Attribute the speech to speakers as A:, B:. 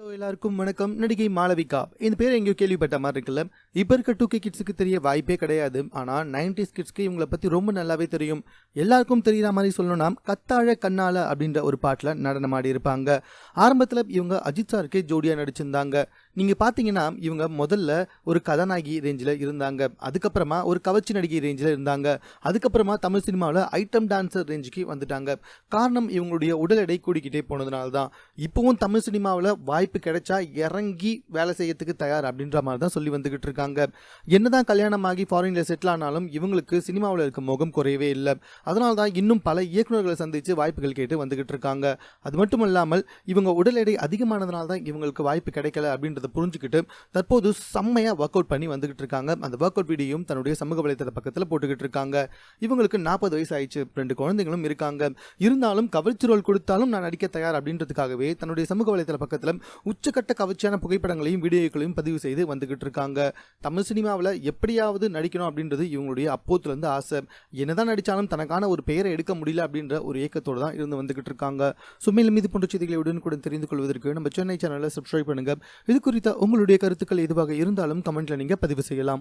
A: Hello எல்லாருக்கும் வணக்கம். நடிகை மாளவிகா. இந்த பேர் எங்கேயோ கேள்விப்பட்ட மாதிரி இருக்குல்ல. இப்போ இருக்க டூ கே கிட்ஸுக்கு தெரிய வாய்ப்பே கிடையாது. ஆனால் நைன்டிஸ் கிட்ஸ்க்கு இவங்களை பற்றி ரொம்ப நல்லாவே தெரியும். எல்லாருக்கும் தெரிகிற மாதிரி சொல்லணும்னா கத்தாழ கண்ணால அப்படின்ற ஒரு பாட்டில் நடனமாடி இருப்பாங்க. ஆரம்பத்தில் இவங்க அஜித் சாருக்கே ஜோடியாக நடிச்சிருந்தாங்க. நீங்கள் பார்த்தீங்கன்னா இவங்க முதல்ல ஒரு கதாநாயகி ரேஞ்சில் இருந்தாங்க. அதுக்கப்புறமா ஒரு கவர்ச்சி நடிகை ரேஞ்சில் இருந்தாங்க. அதுக்கப்புறமா தமிழ் சினிமாவில் ஐட்டம் டான்ஸர் ரேஞ்சுக்கு வந்துட்டாங்க. காரணம் இவங்களுடைய உடல் எடை கூடிக்கிட்டே போனதுனால தான் இப்போவும் தமிழ் சினிமாவில் வாய்ப்பு கிடைச்சா இறங்கி வேலை செய்யறதுக்கு தயார் அப்படின்ற மாதிரி தான் சொல்லி வந்துக்கிட்டு இருக்காங்க. என்னதான் கல்யாணம் ஆகி ஃபாரினில் செட்டில் ஆனாலும் இவங்களுக்கு சினிமாவில் இருக்க முகம் குறையவே இல்லை. அதனால தான் இன்னும் பல இயக்குநர்களை சந்தித்து வாய்ப்புகள் கேட்டு வந்துக்கிட்டு இருக்காங்க. அது மட்டும் இல்லாமல் இவங்க உடல் எடை அதிகமானதுனால தான் இவங்களுக்கு வாய்ப்பு கிடைக்கல அப்படின்ற அப்படின்றத புரிஞ்சுக்கிட்டு தற்போது செம்மையாக ஒர்க் அவுட் பண்ணி வந்துகிட்டு இருக்காங்க. அந்த ஒர்க் அவுட் வீடியோ தன்னுடைய சமூக வலைத்தள பக்கத்தில் போட்டுக்கிட்டு இருக்காங்க. இவங்களுக்கு நாற்பது வயசு ஆயிடுச்சு. ரெண்டு குழந்தைகளும் இருக்காங்க. இருந்தாலும் கவர்ச்சி ரோல் கொடுத்தாலும் நான் நடிக்க தயார் அப்படின்றதுக்காகவே தன்னுடைய சமூக வலைத்தள பக்கத்தில் உச்சக்கட்ட கவர்ச்சியான புகைப்படங்களையும் வீடியோக்களையும் பதிவு செய்து வந்துகிட்டு இருக்காங்க. தமிழ் சினிமாவில் எப்படியாவது நடிக்கணும் அப்படின்றது இவங்களுடைய அப்போத்துலேருந்து ஆசை. என்னதான் நடித்தாலும் தனக்கான ஒரு பெயரை எடுக்க முடியல அப்படின்ற ஒரு ஏக்கத்தோடு தான் இருந்து வந்துகிட்டு இருக்காங்க. ஸோ மீது போன்ற செய்திகளை உடனுக்குடன் தெரிந்து கொள்வதற்கு நம்ம சென்னை சேனலை சப்ஸ்கிரைப் பண்ணுங்க. இதுக்கு குறித்த உங்களுடைய கருத்துக்கள் எதுவாக இருந்தாலும் கமெண்ட்ல நீங்க பதிவு செய்யலாம்.